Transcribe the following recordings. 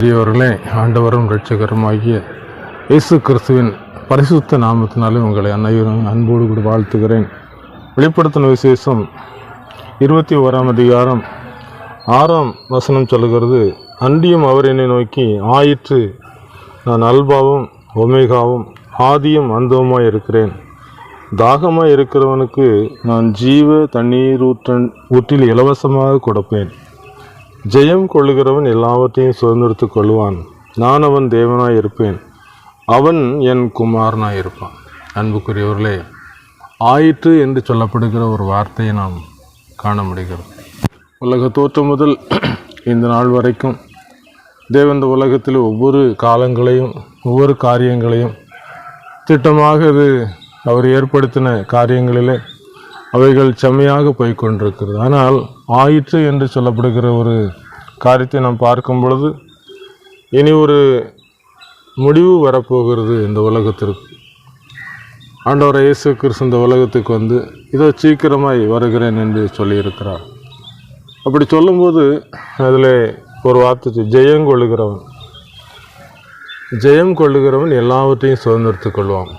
பெரியவர்களே ஆண்டவரும் ரட்சகருமாகிய இயேசு கிறிஸ்துவின் பரிசுத்த நாமத்தினாலே உங்களை அனைவரும் அன்போடு கூட வாழ்த்துகிறேன். வெளிப்படுத்தின விசேஷம் இருபத்தி ஓராம் அதிகாரம் ஆறாம் வசனம் சொல்லுகிறது அன்றியும் அவர் என்னை நோக்கி ஆயிற்று நான் அல்பாவும் ஒமேகாவும் ஆதியும் அந்தவுமாய் இருக்கிறேன். தாகமாக இருக்கிறவனுக்கு நான் ஜீவ தண்ணீர் ஊற்றன் ஊற்றில் இலவசமாக கொடுப்பேன். ஜெயம் கொள்ளுகிறவன் எல்லாவற்றையும் சுதந்திரத்து கொள்வான். நான் அவன் தேவனாய் இருப்பேன். அவன் என் குமாரனாய் இருப்பான். அன்புக்குரியவர்களே ஆயிற்று என்று சொல்லப்படுகிற ஒரு வார்த்தையை நாம் காண முடிகிறது. உலக தோற்றம் முதல் இந்த நாள் வரைக்கும் தேவ இந்த உலகத்தில் ஒவ்வொரு காலங்களையும் ஒவ்வொரு காரியங்களையும் திட்டமாக இது அவர் ஏற்படுத்தின காரியங்களிலே அவைகள் செம்மையாக போய்கொண்டிருக்கிறது ஆனால் ஆயிற்று என்று சொல்லப்படுகிற ஒரு காரியத்தை நாம் பார்க்கும் பொழுது இனி ஒரு முடிவு வரப்போகிறது இந்த உலகத்திற்கு. ஆண்டவர் இயேசு கிறிஸ்து இந்த உலகத்துக்கு வந்து இதோ சீக்கிரமாய் வருகிறேன் என்று சொல்லியிருக்கிறார். அப்படி சொல்லும்போது அதில் ஒரு வார்த்தை ஜெயம் கொள்ளுகிறவன். ஜெயம் கொள்ளுகிறவன் எல்லாவற்றையும் சுதந்திரத்து கொள்வான்.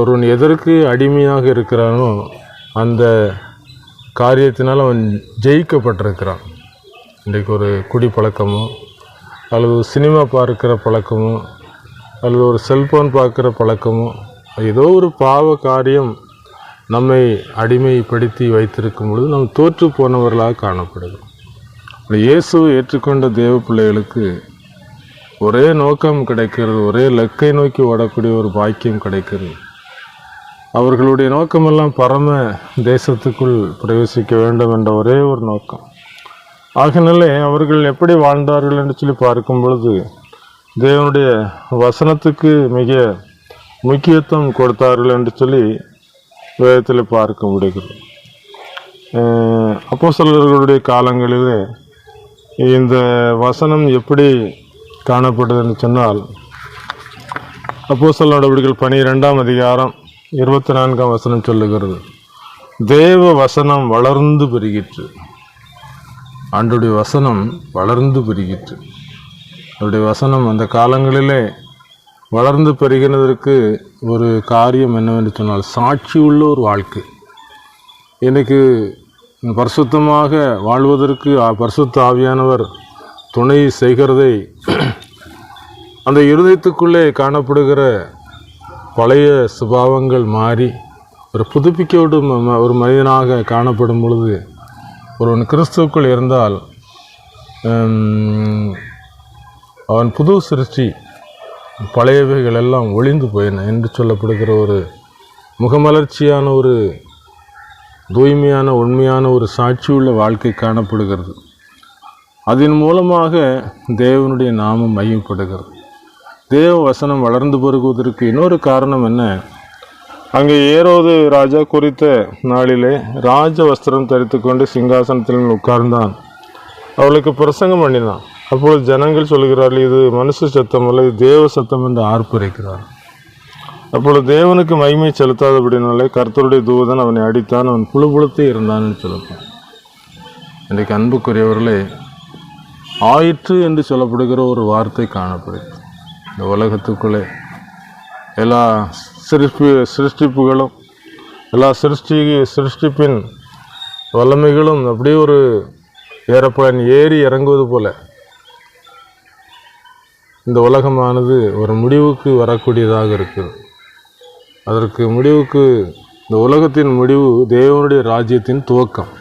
ஒருவன் எதற்கு அடிமையாக இருக்கிறானோ அந்த காரியத்தினால் அவன் ஜெயிக்கப்பட்டிருக்கிறான். இன்றைக்கு ஒரு குடி பழக்கமோ அல்லது சினிமா பார்க்குற பழக்கமோ அல்லது ஒரு செல்ஃபோன் பார்க்குற பழக்கமோ ஏதோ ஒரு பாவ காரியம் நம்மை அடிமைப்படுத்தி வைத்திருக்கும் பொழுது நாம் தோற்று போனவர்களாக காணப்படுகிறோம். இயேசுவை ஏற்றுக்கொண்ட தேவ பிள்ளைகளுக்கு ஒரே நோக்கம் கிடைக்கிறது ஒரே லக்கை நோக்கி ஓடக்கூடிய ஒரு பாக்கியம் கிடைக்கிறது. அவர்களுடைய நோக்கமெல்லாம் பரம தேசத்துக்குள் பிரவேசிக்க வேண்டும் என்ற ஒரே ஒரு நோக்கம். ஆகினாலே அவர்கள் எப்படி வாழ்ந்தார்கள் என்று சொல்லி பார்க்கும் பொழுது தேவனுடைய வசனத்துக்கு மிக முக்கியத்துவம் கொடுத்தார்கள் என்று சொல்லி வேதத்தில் பார்க்க முடிகிறது. அப்போ சிலர்களுடைய காலங்களிலே இந்த வசனம் எப்படி காணப்படுதுன்னு சொன்னால் அப்போ சில நடவடிக்கைகள் பனிரெண்டாம் அதிகாரம் இருபத்தி நான்காம் வசனம் சொல்லுகிறது. தேவ வசனம் வளர்ந்து பெருகிற்று. ஆண்டுடைய வசனம் வளர்ந்து பெருகிற்று. அவருடைய வசனம் அந்த காலங்களிலே வளர்ந்து பெருகினதற்கு ஒரு காரியம் என்னவென்று சொன்னால் சாட்சி உள்ள ஒரு வாழ்க்கை. எனக்கு பரிசுத்தமாக வாழ்வதற்கு பரிசுத்த ஆவியானவர் துணை செய்கிறதை அந்த இருதயத்துக்குள்ளே காணப்படுகிற பழைய சுபாவங்கள் மாறி ஒரு புதுப்பிக்கப்படும் ம- ஒரு மனிதனாக காணப்படும் பொழுது ஒருவன் கிறிஸ்துவுக்குள் இருந்தால் அவன் புது சிருஷ்டி பழையவைகள் எல்லாம் ஒளிந்து போயின என்று சொல்லப்படுகிற ஒரு முகமலர்ச்சியான ஒரு தூய்மையான உண்மையான ஒரு சாட்சியுள்ள வாழ்க்கை காணப்படுகிறது. அதன் மூலமாக தேவனுடைய நாமம் மையப்படுகிறது. தேவ வசனம் வளர்ந்து பெருகுவதற்கு இன்னொரு காரணம் என்ன? அங்கே ஏரோது ராஜா குறித்த நாளிலே ராஜ வஸ்திரம் தரித்து கொண்டு சிங்காசனத்தில் உட்கார்ந்தான். அவளுக்கு பிரசங்கம் பண்ணினான். அப்பொழுது ஜனங்கள் சொல்கிறார்கள் இது மனுஷ சத்தம் அல்ல இது தேவ சத்தம் என்று ஆர்ப்பரிக்கிறார். அப்பொழுது தேவனுக்கு மகிமை செலுத்தாதபடினாலே கர்த்தருடைய தூதன் அவனை அடித்தான் அவன் புழு புழுத்தே இருந்தான்னு சொல்லப்பான் இன்றைக்கு அன்புக்குரியவர்களே ஆயிற்று என்று சொல்லப்படுகிற ஒரு வார்த்தை காணப்படுகிறது. இந்த உலகத்துக்குள்ளே எல்லா சிருஷ்டி சிருஷ்டிப்புகளும் எல்லா சிருஷ்டி சிருஷ்டிப்பின் வல்லமைகளும் அப்படியே ஒரு ஏரோப்ளேன் ஏறி இறங்குவது போல. இந்த உலகமானது ஒரு முடிவுக்கு வரக்கூடியதாக இருக்குது. அதற்கு முடிவுக்கு இந்த உலகத்தின் முடிவு தேவனுடைய ராஜ்யத்தின் துவக்கம்.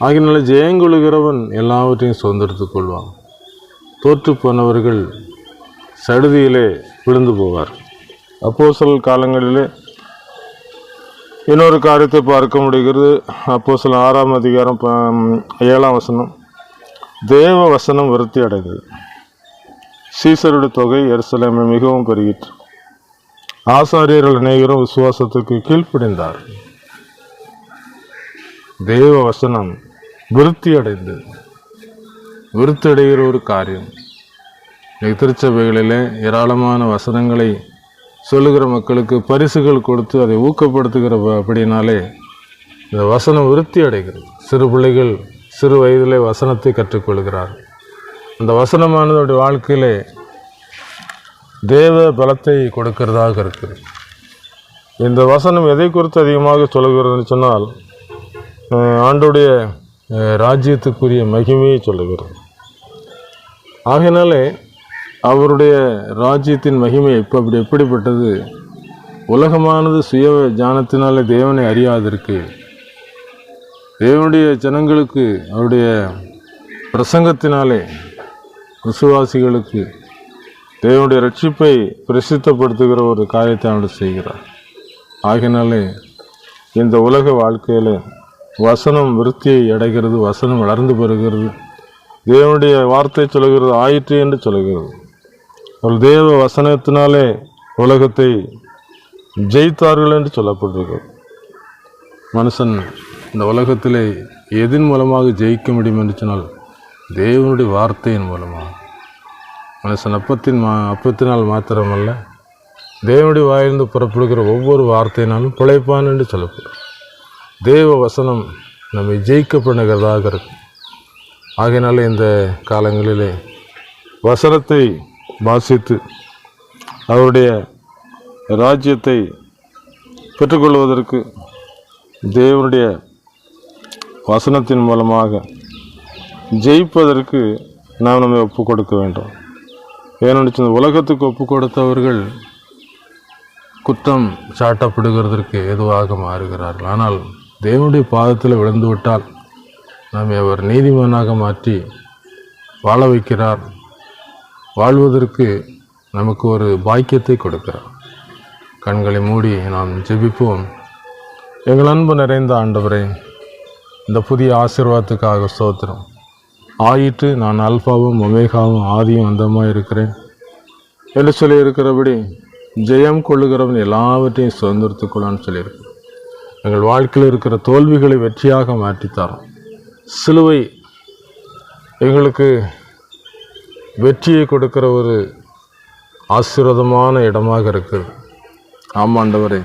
ஆகினால ஜெயங்கொள்கிறவன் எல்லாவற்றையும் சுதந்திரத்துக் கொள்வான். தோற்று போனவர்கள் சடுதியிலே விழுந்து போவார். அப்போசல் காலங்களிலே இன்னொரு காரியத்தை பார்க்க முடிகிறது. அப்போஸ்தலர் ஆறாம் அதிகாரம் ஏழாம் வசனம். தேவ வசனம் விருத்தி அடைந்தது. சீசருடைய தொகை எருசலேமை மிகவும் பெருகிற்று. ஆசாரியர்கள் அநேகரும் விசுவாசத்துக்கு கீழ்ப்பிடிந்தார். தேவ வசனம் விருத்தி அடைந்தது. விருத்தி அடைகிற ஒரு காரியம். இன்னைக்கு திருச்சபைகளிலே ஏராளமான வசனங்களை சொல்லுகிற மக்களுக்கு பரிசுகள் கொடுத்து அதை ஊக்கப்படுத்துகிற அப்படின்னாலே அப்படினாலே இந்த வசனம் விருத்தி அடைகிறது. சிறு பிள்ளைகள் சிறு வயதிலே வசனத்தை கற்றுக்கொள்கிறார். அந்த வசனமானது அவருடைய வாழ்க்கையிலே தேவ பலத்தை கொடுக்கிறதாக இருக்குது இந்த வசனம் எதை குறித்து அதிகமாக சொல்லுகிறதுன்னு சொன்னால் ஆண்டுடைய ராஜ்யத்துக்குரிய மகிமையை சொல்லுகிறது. ஆகையினாலே அவருடைய ராஜ்யத்தின் மகிமை இப்போ அப்படி எப்படிப்பட்டது? உலகமானது சுய ஞானத்தினாலே தேவனை அறியாதிருக்கு. தேவனுடைய ஜனங்களுக்கு அவருடைய பிரசங்கத்தினாலே விசுவாசிகளுக்கு தேவனுடைய ரட்சிப்பை பிரசித்தப்படுத்துகிற ஒரு காரியத்தை அவர் செய்கிறார். ஆகினாலே இந்த உலக வாழ்க்கையில் வசனம் விருத்தியை அடைகிறது வசனம் வளர்ந்து பெறுகிறது. தேவனுடைய வார்த்தை சொல்லுகிறது ஆயிற்று என்று சொல்லுகிறது. ஒரு தேவ வசனத்தினாலே உலகத்தை ஜெயித்தார்கள் என்று சொல்லப்பட்டிருக்கிறது. மனுஷன் இந்த உலகத்திலே எதன் மூலமாக ஜெயிக்க முடியும் என்று சொன்னால் தேவனுடைய வார்த்தையின் மூலமாக மனுஷன் அப்பத்தின் மா அப்பத்தினால் மாத்திரமல்ல தேவனுடைய வாயிலிருந்து புறப்படுகிற ஒவ்வொரு வார்த்தையினாலும் பிழைப்பான் என்று சொல்லப்படும். தேவ வசனம் நம்மை ஜெயிக்க பண்ணுகிறதாக இருக்கும். ஆகையினால இந்த காலங்களிலே வசனத்தை வாசித்து அவருடைய ராஜ்யத்தை பெற்றுக்கொள்வதற்கு தேவனுடைய வசனத்தின் மூலமாக ஜெயிப்பதற்கு நாம் நம்மை ஒப்பு கொடுக்க வேண்டும். ஏனென்று உலகத்துக்கு ஒப்பு கொடுத்தவர்கள் குற்றம் சாட்டப்படுகிறதற்கு எதுவாக மாறுகிறார்கள். ஆனால் தேவனுடைய பாதத்தில் விழுந்துவிட்டால் நம்மை அவர் நீதிமானாக மாற்றி வாழ வைக்கிறார். வாழ்வதற்கு நமக்கு ஒரு பாக்கியத்தை கொடுக்கிறார். கண்களை மூடி நாம் ஜெபிப்போம். எங்கள் அன்பு நிறைந்த ஆண்டவரே இந்த புதிய ஆசீர்வாதத்துக்காக ஸ்தோத்திரம். ஆயிற்று நான் அல்பாவும் ஒமேகாவும் ஆதியும் அந்தமாக இருக்கிறேன். என்று சொல்லி இருக்கிறபடி ஜெயம் கொள்ளுகிறவன் எல்லாவற்றையும் சுதந்திரத்துக்குள்ளான்னு சொல்லியிருக்கிறேன் எங்கள் வாழ்க்கையில் இருக்கிற தோல்விகளை வெற்றியாக மாற்றித்தாரோம். சிலுவை எங்களுக்கு வெற்றியை கொடுக்கிற ஒரு ஆசீர்வாதமான இடமாக இருக்குது. ஆமாண்டவரே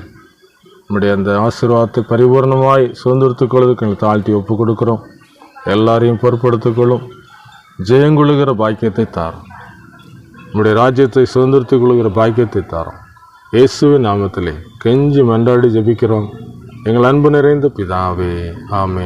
நம்முடைய அந்த ஆசீர்வாதத்தை பரிபூர்ணமாய் சுதந்திரத்துக் கொள்வதற்கு எங்களை தாழ்த்தி ஒப்பு கொடுக்குறோம். எல்லாரையும் பொறுப்படுத்திக் கொள்ளும். ஜெயங்கொள்ளுகிற பாக்கியத்தை தாரும். நம்முடைய ராஜ்யத்தை சுதந்திரத்துக் கொள்கிற பாக்கியத்தை தாரும். இயேசுவின் நாமத்திலே கெஞ்சி மன்றாடி ஜெபிக்கிறோம். எங்கள் அன்பு நிறைந்த பிதாவே. ஆமே